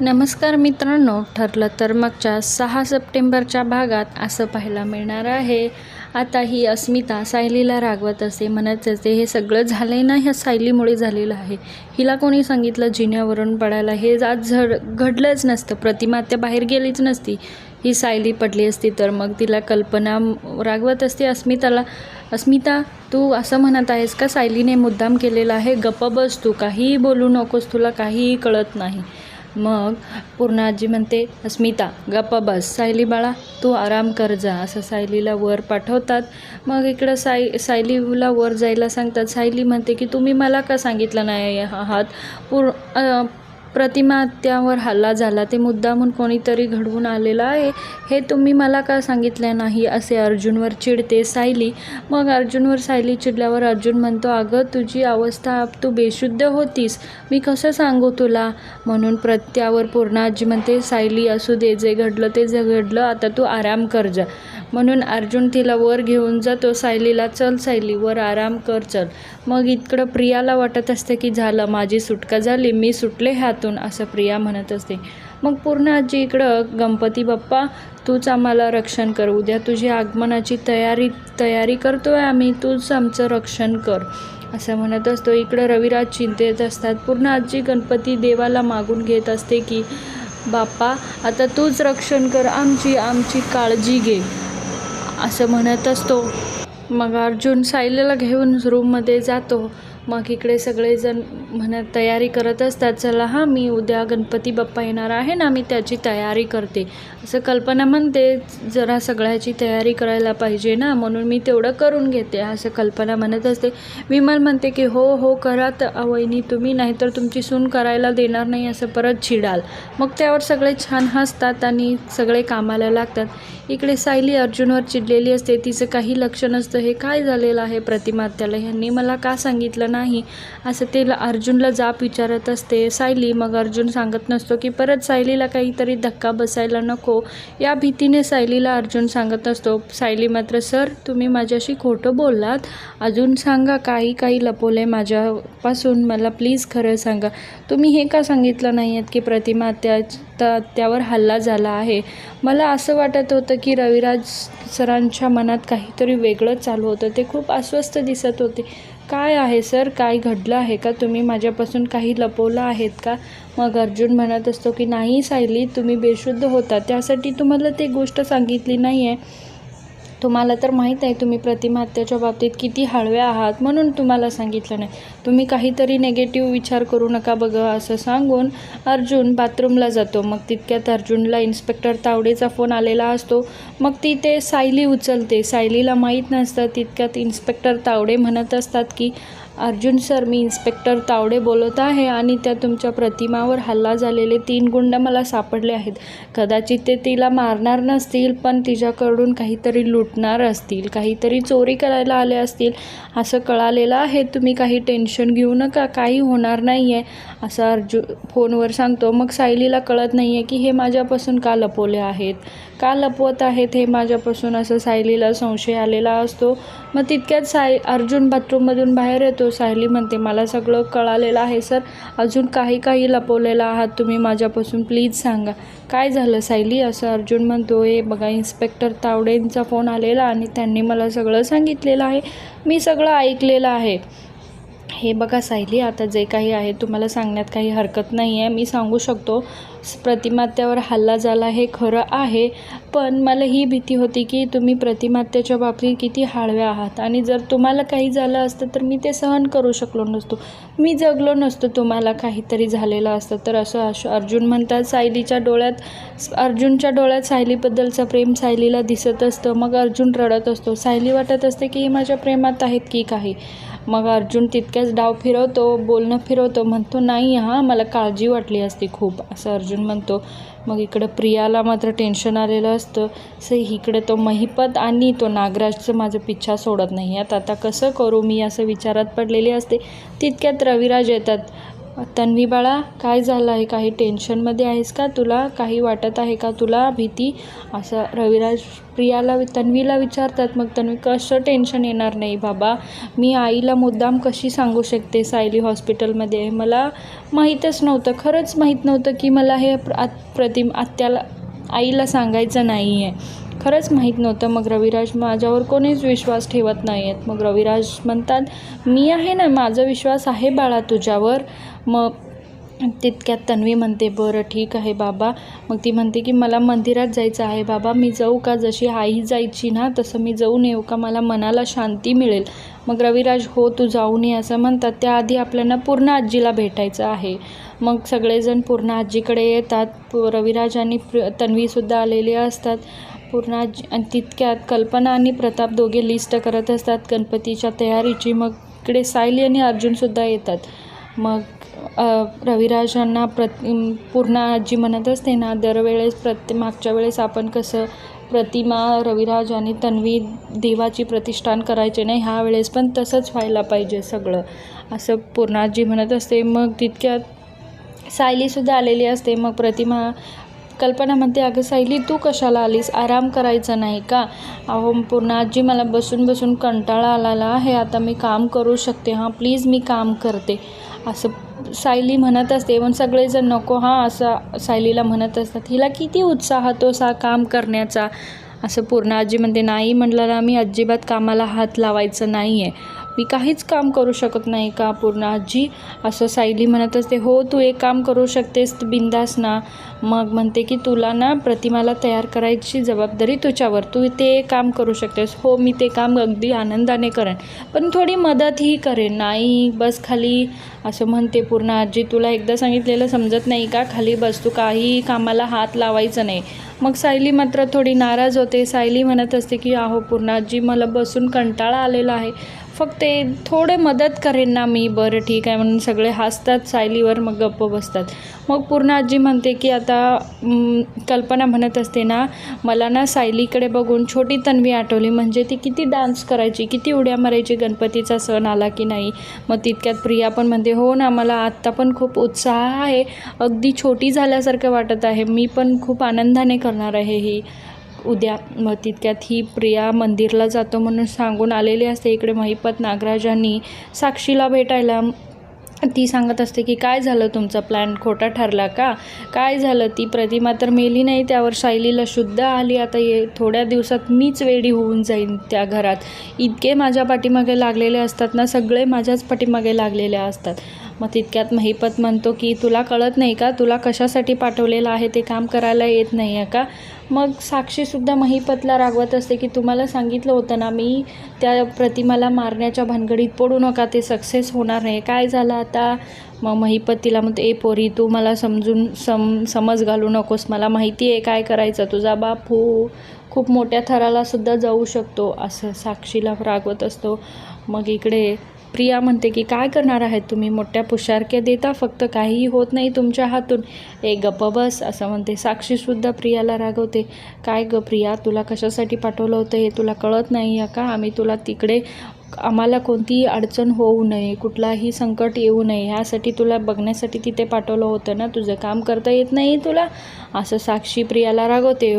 नमस्कार मित्रांनो ठरलं तर मागच्या सहा सप्टेंबरच्या भागात असं पाहायला मिळणार आहे. आता ही अस्मिता सायलीला रागवत असते म्हणत असते हे सगळं झालं आहे ना ह्या सायलीमुळे झालेलं आहे. हिला कोणी सांगितलं जिन्यावरून पडायला? हे आज झड घडलंच नसतं. प्रतिमा त्या बाहेर गेलीच नसती. ही सायली पडली असती तर मग तिला कल्पना रागवत असते अस्मिताला अस्मिता तू असं म्हणत आहेस का? सायलीने मुद्दाम केलेला आहे. गप्प बस तू काहीही बोलू नकोस तुला काहीही कळत नाही. मग पूर्ण आजी म्हणते अस्मिता गप्पा बस सायली बाळा तू आराम कर जा. असं सायलीला वर पाठवतात. मग इकडं साय सायलीला वर जायला सांगतात. सायली म्हणते की तुम्ही मला का सांगितलं नाही आहात? पूर्ण प्रतिमा त्यावर हल्ला झाला. ते मुद्दामून कोणीतरी घडवून आलेलं आहे. हे तुम्ही मला का सांगितलं नाही? असे अर्जुनवर चिडते सायली. मग अर्जुनवर सायली चिडल्यावर अर्जुन म्हणतो अगं तुझी अवस्था तू बेशुद्ध होतीस. मी कसं सांगू तुला? म्हणून प्रत्यावर पूर्ण आजी म्हणते सायली असू दे. जे घडलं ते जे घडलं. आता तू आराम कर जा. म्हणून अर्जुन तिला वर घेऊन जातो. सायलीला चल सायली वर आराम कर चल. मग इकडं प्रियाला वाटत असतं की झालं माझी सुटका झाली. मी सुटले ह्यात ह्यातून असं प्रिया म्हणत असते. मग पूर्ण आजी इकडं गणपती बाप्पा तूच आम्हाला रक्षण कर. उद्या तुझी आगमनाची तयारी तयारी करतोय आम्ही तूच आमचं रक्षण कर. असं म्हणत असतो. इकडं रविराज चिंतेत असतात. पूर्ण आजी गणपती देवाला मागून घेत असते की बाप्पा आता तूच रक्षण कर. आमची आमची काळजी घे. असं म्हणत असतो. मग अर्जुन सायलेला घेऊन रूममध्ये जातो. मग इकडे सगळेजण म्हणत तयारी करत असतात. चला हां मी उद्या गणपती बाप्पा येणार आहे ना मी त्याची तयारी करते. असं कल्पना म्हणते जरा सगळ्याची तयारी करायला पाहिजे ना म्हणून मी तेवढं करून घेते. असं कल्पना म्हणत असते. विमल म्हणते की हो हो करा तर वहिनी तुम्ही नाहीतर तुमची सून करायला देणार नाही असं परत चिडाल. मग त्यावर सगळे छान हसतात आणि सगळे कामाला लागतात. इकडे सायली अर्जुनवर चिडलेली असते. तिचं काही लक्ष नसतं. हे काय झालेलं आहे प्रतिमा त्याला? ह्यांनी मला का सांगितलं नाही. असं ते अर्जुनला जाप विचारत असते. सायली मग अर्जुन सांगत नसतो की परत सायलीला काहीतरी धक्का बसायला नको. या भीतीने सायलीला अर्जुन सांगत असतो सायली मात्र सर तुम्ही माझ्याशी खोटं बोललात. अजून सांगा काही काही लपवलं माझ्यापासून. मला प्लीज खरं सांगा. तुम्ही हे का सांगितलं नाही आहेत की प्रतिमा त्या त्या- त्यावर हल्ला झाला आहे? मला असं वाटत होतं की रविराज सरांच्या मनात काहीतरी वेगळं चालू होतं. ते खूप अस्वस्थ दिसत होते. काय आहे सर? काय घडलं आहे का? तुम्ही माझ्यापासून काही लपवलं आहेत का? मग अर्जुन म्हणत असतो की नाही सायली तुम्ही बेशुद्ध होता. त्यासाठी तुम्हाला ते गोष्ट सांगितली नाही आहे तुम्हाला तर माहीत आहे तुम्ही प्रतिमा हत्याच्या बाबतीत किती हळवे आहात म्हणून तुम्हाला सांगितलं नाही. तुम्ही काहीतरी नेगेटिव्ह विचार करू नका बघा असं सांगून अर्जुन बाथरूमला जातो. मग तितक्यात अर्जुनला इन्स्पेक्टर तावडेचा फोन आलेला असतो. मग ती ते सायली उचलते. सायलीला माहीत नसतं. तितक्यात इन्स्पेक्टर तावडे म्हणत असतात की अर्जुन सर मी इन्स्पेक्टर तावडे बोलत आहे आणि त्या तुमच्या प्रतिमावर हल्ला झालेले तीन गुंड मला सापडले आहेत. कदाचित ते तिला मारणार नसतील पण तिच्याकडून काहीतरी लूट लुटणार असतील काहीतरी चोरी करायला आले असतील असं कळालेलं आहे. तुम्ही काही टेन्शन घेऊ नका काही होणार नाही आहे असं अर्जु फोनवर सांगतो. मग सायलीला कळत नाही आहे की हे माझ्यापासून का लपवले आहेत? का लपवत आहेत हे माझ्यापासून? असं सायलीला संशय आलेला असतो. मग तितक्यात साय अर्जुन बाथरूममधून बाहेर येतो. सायली म्हणते मला सगळं कळालेलं आहे सर. अजून काही काही लपवलेलं आहात. तुम्ही माझ्यापासून प्लीज सांगा. काय झालं सायली? असं अर्जुन म्हणतो. हे बघा इन्स्पेक्टर तावडेंचा फोन आलेला आणि त्यांनी मला सगळं सांगितलेलं आहे. मी सगळं ऐकलेलं आहे. हे बघा सायली आता जे काही आहे तुम्हाला सांगण्यात काही हरकत नाही आहे मी सांगू शकतो. प्रतिमात्यावर हल्ला झाला हे खरं आहे पण मला ही भीती होती की तुम्ही प्रतिमात्याच्या बाबतीत किती हाळव्या आहात. आणि जर तुम्हाला काही झालं असतं तर मी ते सहन करू शकलो नसतो. मी जगलो नसतो तुम्हाला काहीतरी झालेलं असतं. तर असं अश अर्जुन म्हणतात सायलीच्या डोळ्यात अर्जुनच्या डोळ्यात सायलीबद्दलचं प्रेम सायलीला दिसत असतं. मग अर्जुन रडत असतो. सायली वाटत असते की ही माझ्या प्रेमात आहेत की काही? मग अर्जुन तितक्याच डाव फिरवतो बोलणं फिरवतो म्हणतो नाही हां मला काळजी वाटली असती खूप असं अर्जुन म्हणतो मग इकडं प्रियाला मात्र टेन्शन आलेलं असतं. से इकडे तो महिपत आणि तो नागराजचं माझं पिच्छा सोडत नाही. आता आता कसं करू मी? असं विचारात पडलेली असते. तितक्यात रविराज येतात. तन्वी बाळा काय झालं आहे काही टेन्शनमध्ये आहेस का? तुला काही वाटत आहे का? तुला भीती? असं रविराज प्रियाला तन्वीला विचारतात मग तन्वी कसं टेन्शन येणार नाही बाबा? मी आईला मुद्दाम कशी सांगू शकते सायली हॉस्पिटलमध्ये? आहे मला माहीतच नव्हतं खरंच माहीत नव्हतं की मला हे प्र प्रतिम आत्याला आईला सांगायचं नाही आहे खरंच माहीत नव्हतं. मग रविराज माझ्यावर कोणीच विश्वास ठेवत नाही आहेत मग रविराज म्हणतात मी आहे ना माझा विश्वास आहे बाळा तुझ्यावर. मग तितक्यात तन्वी म्हणते बरं ठीक आहे बाबा. मग ती म्हणते की मला मंदिरात जायचं आहे बाबा. मी जाऊ का? जशी आई जायची ना तसं मी जाऊन येऊ का? मला मनाला शांती मिळेल. मग रविराज हो तू जाऊन ये असं म्हणतात. त्याआधी आपल्याला पूर्ण आजीला भेटायचं आहे. मग सगळेजण पूर्ण आजीकडे येतात. रविराज आणि प्र तन्वीसुद्धा आलेले असतात. पूर्ण तितक्यात कल्पना आणि प्रताप दोघे लिस्ट करत असतात. गणपतीच्या तयारीची. मग इकडे सायली आणि अर्जुनसुद्धा येतात. मग रविराजांना प्रत पूर्ण आजी म्हणत असते ना दरवेळेस प्रत्ये मागच्या वेळेस आपण कसं प्रतिमा रविराज आणि तन्वी देवाची प्रतिष्ठान करायचे नाही ह्या वेळेस पण तसंच व्हायला पाहिजे सगळं. असं पूर्णाजी म्हणत असते. मग तितक्यात सायलीसुद्धा आलेली असते. मग प्रतिमा कल्पना म्हणते अगं सायली तू कशाला आलीस? आराम करायचा नाही का? अहो पूर्ण आजी मला बसून बसून कंटाळा आलेला आहे. आता मी काम करू शकते. हां प्लीज मी काम करते. असं सायली म्हणत असते. पण सगळेजण नको हां असं सायलीला म्हणत असतात. हिला किती उत्साह तो सा काम करण्याचा? असं पूर्ण आजी म्हणते. नाही म्हटलं ना मी अजिबात कामाला हात लावायचं नाही आहे मी काहीच काम करू शकत नाही का पूर्ण आजी? असं सायली म्हणत असते. हो तू एक काम करू शकतेस बिंदास ना. मग म्हणते की तुला ना प्रतिमाला तयार करायची जबाबदारी तुझ्यावर. तू ते काम करू शकतेस. हो मी ते काम अगदी आनंदाने करेन. पण थोडी मदतही करेन. नाही बस खाली. असं म्हणते पूर्ण आजी. तुला एकदा सांगितलेलं समजत नाही का? खाली बस. तू काही कामाला हात लावायचं नाही. मग सायली मात्र थोडी नाराज होते. सायली म्हणत असते की अहो पूर्ण आजी मला बसून कंटाळा आलेला आहे. फक्त थोडे मदत करेन ना मी बरं ठीक आहे म्हणून सगळे हसतात सायलीवर मग गप्प बसतात. मग पूर्ण आजी म्हणते की आता कल्पना म्हणत असते ना मला ना सायलीकडे बघून छोटी तन्वी आठवली म्हणजे ती किती डान्स करायची किती उड्या मारायची गणपतीचा सण आला की नाही. मग तितक्यात प्रिया पण म्हणते हो ना मला आत्ता पण खूप उत्साह आहे. अगदी छोटी झाल्यासारखं वाटत आहे. मी पण खूप आनंदाने करणार आहे ही. उद्या मग तितक्यात ही प्रिया मंदिरला जातो म्हणून सांगून आलेली असते. इकडे महिपत नागराजांनी साक्षीला भेटायला. ती सांगत असते की काय झालं? तुमचा प्लॅन खोटा ठरला का? काय झालं? ती प्रतिमा तर मेली नाही. त्यावर सायलीला शुद्ध आली. आता ये थोड्या दिवसात मीच वेडी होऊन जाईन त्या घरात. इतके माझ्या पाठीमागे लागलेले असतात ना सगळे माझ्याच पाठीमागे लागलेले असतात. मग तितक्यात महिपत म्हणतो की तुला कळत नाही का? तुला कशासाठी पाठवलेलं आहे? ते काम करायला येत नाही आहे का? मग साक्षीसुद्धा महिपतला रागवत असते की तुम्हाला सांगितलं होतं ना मी? त्या प्रतिमाला मारण्याच्या भानगडीत पडू नका. ते सक्सेस होणार नाही. काय झालं आता? मग महिपत तिला म्हणतो ए पोरी तू मला समजून सम समज घालू नकोस. मला माहिती आहे काय करायचं. तुझा बाप हो खूप मोठ्या थरालासुद्धा जाऊ शकतो. असं साक्षीला रागवत असतो. मग इकडे प्रिया म्हणते की काय करणार आहेत तुम्ही? मोठ्या पुशारक्या देता फक्त काहीही होत नाही तुमच्या हातून. ए गप्प बस असं म्हणते. साक्षीसुद्धा प्रियाला रागवते. काय ग प्रिया तुला कशासाठी पाठवलं होतं? हे तुला कळत नाही आहे का? आम्ही तुला तिकडे आम्हाला कोणतीही अडचण होऊ नये कुठलाही संकट येऊ नये ह्यासाठी तुला बघण्यासाठी तिथे पाठवलं होतं ना तुझं काम करता येत नाही तुला. असं साक्षी प्रियाला रागवते.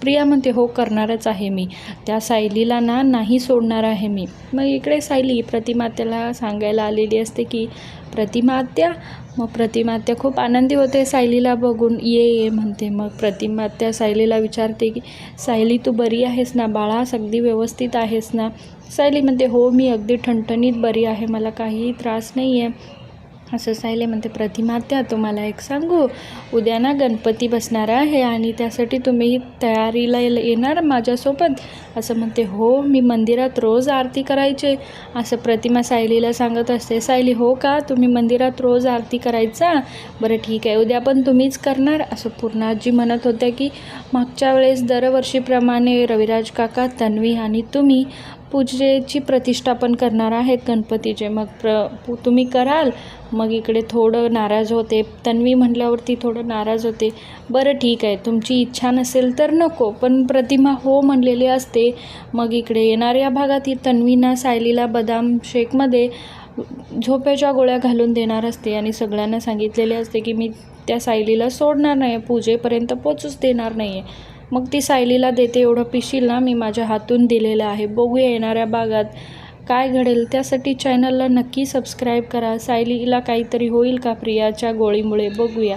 प्रिया म्हणते हो करणारच आहे मी. त्या सायलीला ना नाही सोडणार आहे मी. मग इकडे सायली प्रतिमात्याला सांगायला आलेली असते की प्रतिमा आत्या मग प्रतिमा आत्या खूप आनंदी होते सायलीला बघून. ये ये म्हणते. मग प्रतिमा आत्या सायलीला विचारते की सायली तू बरी आहेस ना? बाळा अगदी व्यवस्थित आहेस ना? सायली म्हणते हो मी अगदी ठणठणीत बरी आहे मला काहीही त्रास नाही आहे असं सायली म्हणते प्रतिमा त्या तुम्हाला एक सांगू उद्या ना गणपती बसणार आहे आणि त्यासाठी तुम्ही तयारीला येणार माझ्यासोबत. असं म्हणते हो मी मंदिरात रोज आरती करायचे. असं प्रतिमा सायलीला सांगत असते सायली हो का? तुम्ही मंदिरात रोज आरती करायचा? बरं ठीक आहे उद्या पण तुम्हीच करणार. असं पूर्णाजी म्हणत होत्या की मागच्या वेळेस दरवर्षीप्रमाणे रविराज काका तन्वी आणि तुम्ही पूजेची प्रतिष्ठापन करणार आहेत गणपतीचे. मग प्र पु- तुम्ही कराल. मग इकडे थोडं नाराज होते. तन्वी म्हटल्यावरती थोडं नाराज होते. बरं ठीक आहे. तुमची इच्छा नसेल तर नको. पण प्रतिमा हो म्हणलेली असते. मग इकडे येणाऱ्या भागात ही तन्वीना सायलीला बदाम शेकमध्ये झोप्याच्या गोळ्या घालून देणार असते आणि सगळ्यांना सांगितलेले असते की मी त्या सायलीला सोडणार नाही. पूजेपर्यंत पोचूच देणार नाही आहे मग ती सायलीला देते एवढं पिशीला मी माझ्या हातून दिलेलं आहे. बघूया येणाऱ्या भागात काय घडेल. त्यासाठी चॅनलला नक्की सबस्क्राईब करा. सायलीला काहीतरी होईल का प्रियाच्या गोळीमुळे? बघूया.